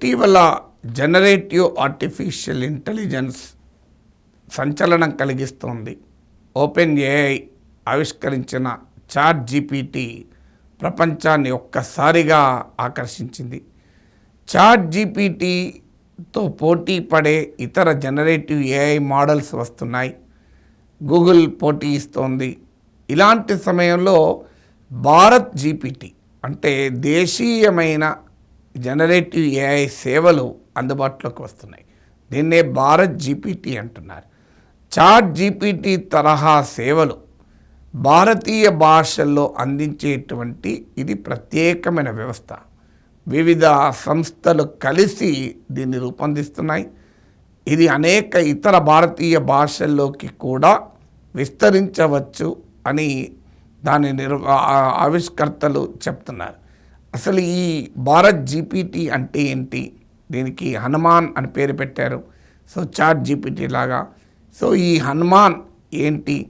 ఇటీవల generative artificial intelligence సంచలనం కలిగిస్తోంది. ఓపెన్ ఏఐ ఆవిష్కరించిన చాట్ జీపీటీ ప్రపంచాన్ని ఒక్కసారిగా ఆకర్షించింది. చాట్ జీపీటీతో పోటీ పడే ఇతర జనరేటివ్ ఏఐ మోడల్స్ వస్తున్నాయి. గూగుల్ పోటీ ఇస్తోంది. ఇలాంటి సమయంలో భారత్ జీపీటీ అంటే దేశీయమైన జనరేటివ్ ఏఐ సేవలు అందుబాటులోకి వస్తున్నాయి. దీన్నే భారత్ జీపీటీ అంటున్నారు. చాట్ జీపీటీ తరహా సేవలు భారతీయ భాషల్లో అందించేటువంటి ఇది ప్రత్యేకమైన వ్యవస్థ. వివిధ సంస్థలు కలిసి దీన్ని రూపొందిస్తున్నాయి. ఇది అనేక ఇతర భారతీయ భాషల్లోకి కూడా విస్తరించవచ్చు అని దాని నిర్ ఆవిష్కర్తలు చెప్తున్నారు. అసలు ఈ భారత్ జీపీటీ అంటే ఏంటి? దీనికి హనుమాన్ అని పేరు పెట్టారు. సో చాట్ జీపీటీ లాగా. సో ఈ హనుమాన్ ఏంటి?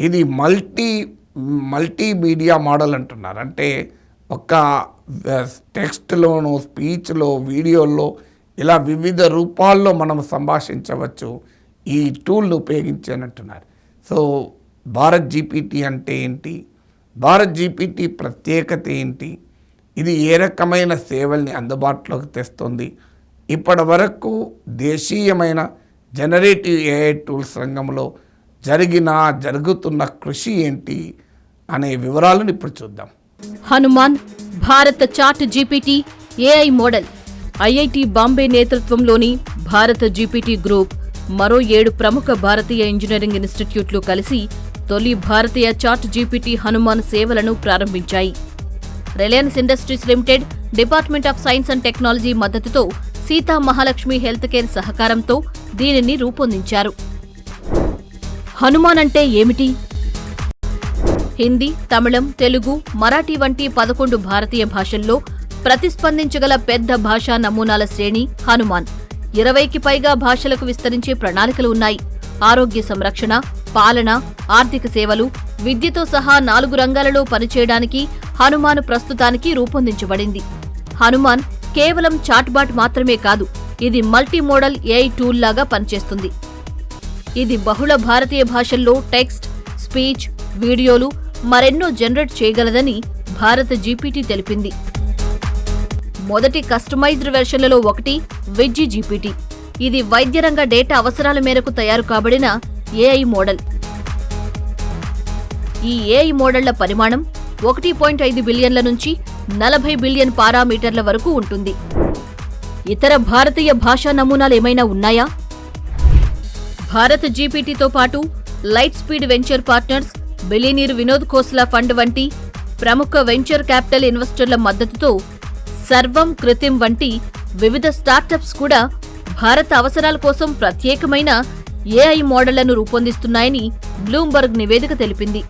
ఇది మల్టీ మల్టీమీడియా మోడల్ అంటున్నారు. అంటే ఒక టెక్స్ట్లోను స్పీచ్లో వీడియోల్లో ఇలా వివిధ రూపాల్లో మనం సంభాషించవచ్చు. ఈ టూల్ను ఉపయోగించానంటున్నారు. సో భారత్ జీపీటీ అంటే ఏంటి? భారత్ జీపీటీ ప్రత్యేకత ఏంటి? ఇది ఏ రకమైన సేవల్ని అందుబాటులోకి తెస్తుంది? ఇప్పటి వరకు దేశీయమైన జనరేటివ్ ఏఐ టూల్స్ రంగంలో జరిగిన జరుగుతున్న కృషి ఏంటి అనే వివరాలను ఇప్పుడు చూద్దాం. Hanuman Bharat chat GPT AI model. IIT Bombay నేతృత్వంలోని భారత జీపీటీ గ్రూప్ మరో ఏడు ప్రముఖ భారతీయ ఇంజనీరింగ్ ఇన్స్టిట్యూట్లు కలిసి తొలి భారతీయ చాట్ జీపీటీ హనుమాన్ సేవలను ప్రారంభించాయి. Reliance Industries Limited department of science and technology మద్దతుతో సీతా మహాలక్ష్మి హెల్త్ కేర్ సహకారంతో దీనిని రూపొందించారు. హనుమాన్ అంటే ఏమిటి? హిందీ తమిళం తెలుగు మరాఠీ వంటి పదకొండు భారతీయ భాషల్లో ప్రతిస్పందించగల పెద్ద భాషా నమూనాల శ్రేణి హనుమాన్. ఇరవైకి పైగా భాషలకు విస్తరించే ప్రణాళికలు ఉన్నాయి. ఆరోగ్య సంరక్షణ పాలన ఆర్థిక సేవలు విద్యతో సహా నాలుగు రంగాలలో పనిచేయడానికి హనుమాన్ ప్రస్తుతానికి రూపొందించబడింది. హనుమాన్ కేవలం చాట్బాట్ మాత్రమే కాదు ఇది మల్టీ మోడల్ ఏఐ టూల్ లాగా పనిచేస్తుంది. ఇది బహుళ భారతీయ భాషల్లో టెక్స్ట్ స్పీచ్ వీడియోలు మరెన్నో జనరేట్ చేయగలదని భారత జీపీటీ తెలిపింది. మొదటి కస్టమైజ్డ్ వెర్షన్లలో ఒకటి విజ్జి జీపీటీ ఇది వైద్యరంగ డేటా అవసరాల మేరకు తయారు కాబడిన ఏఐ మోడల్. ఈ ఏఐ మోడళ్ళ పరిమాణం ఒకటి పాయింట్ ఐదు బిలియన్ల నుంచి నలభై బిలియన్ పారామీటర్ల వరకు ఉంటుంది. ఇతర భారతీయ భాషా నమూనాలు ఏమైనా ఉన్నాయా? భారత్ జీపీటీతో పాటు Lightspeed Venture Partners billionaire Vinod Khosla fund వంటి ప్రముఖ వెంచర్ క్యాపిటల్ ఇన్వెస్టర్ల మద్దతుతో సర్వం కృతిం వంటి వివిధ స్టార్టప్స్ కూడా భారత అవసరాల కోసం ప్రత్యేకమైన ఏఐ మోడళ్ళను రూపొందిస్తున్నాయని బ్లూంబర్గ్ నివేదిక తెలిపింది.